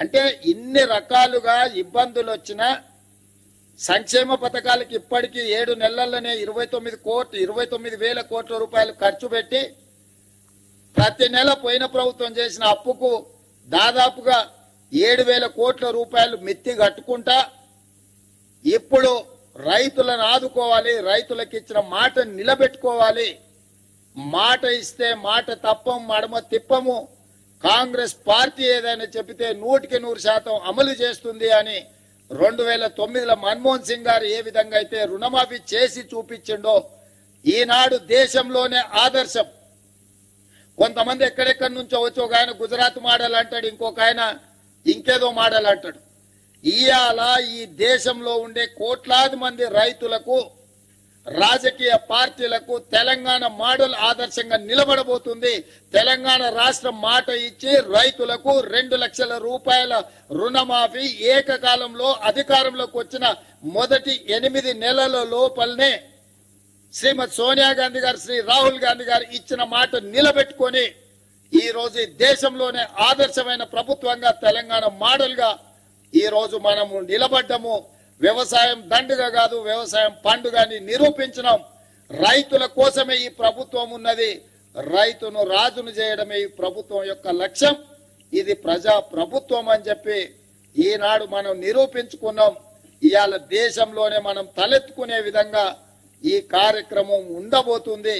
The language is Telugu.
అంటే ఇన్ని రకాలుగా ఇబ్బందులు వచ్చినా సంక్షేమ పథకాలకి ఇప్పటికీ ఏడు నెలల్లోనే ఇరవై తొమ్మిది కోట్లు ఇరవై తొమ్మిది వేల కోట్ల రూపాయలు ఖర్చు పెట్టి ప్రతి నెల పోయిన ప్రభుత్వం చేసిన అప్పుకు దాదాపుగా ఏడు వేల కోట్ల రూపాయలు మిత్తి కట్టుకుంటా ఇప్పుడు రైతులను ఆదుకోవాలి రైతులకు ఇచ్చిన మాట నిలబెట్టుకోవాలి. మాట ఇస్తే మాట తప్పం మడమ తిప్పము. కాంగ్రెస్ పార్టీ ఏదైనా చెబితే నూటికి నూరు శాతం అమలు చేస్తుంది అని రెండు వేల తొమ్మిదిలో మన్మోహన్ సింగ్ గారు ఏ విధంగా అయితే రుణమాఫీ చేసి చూపించిండో ఈనాడు దేశంలోనే ఆదర్శం. కొంతమంది ఎక్కడెక్కడి నుంచో వచ్చి ఒక ఆయన గుజరాత్ మాడల్ అంటాడు ఇంకొక ఆయన ఇంకేదో మాడల్ అంటాడు. ఇవాళ ఈ దేశంలో ఉండే కోట్లాది మంది రైతులకు రాజకీయ పార్టీలకు తెలంగాణ మోడల్ ఆదర్శంగా నిలబడబోతుంది. తెలంగాణ రాష్ట్రం మాట ఇచ్చి రైతులకు రెండు లక్షల రూపాయల రుణమాఫీ ఏకకాలంలో అధికారంలోకి వచ్చిన మొదటి ఎనిమిది నెలల లోపలనే శ్రీమతి సోనియా గాంధీ గారు శ్రీ రాహుల్ గాంధీ గారు ఇచ్చిన మాట నిలబెట్టుకొని ఈ రోజు దేశంలోనే ఆదర్శమైన ప్రభుత్వంగా తెలంగాణ మోడల్గా ఈ రోజు మనము నిలబడ్డము. వ్యవసాయం దండుగ కాదు వ్యవసాయం పండుగ అని నిరూపించినాం. రైతుల కోసమే ఈ ప్రభుత్వం ఉన్నది. రైతును రాజును చేయడమే ఈ ప్రభుత్వం యొక్క లక్ష్యం. ఇది ప్రజా ప్రభుత్వం అని చెప్పి ఈనాడు మనం నిరూపించుకున్నాం. ఇవాళ దేశంలోనే మనం తలెత్తుకునే విధంగా ఈ కార్యక్రమం ఉండబోతుంది.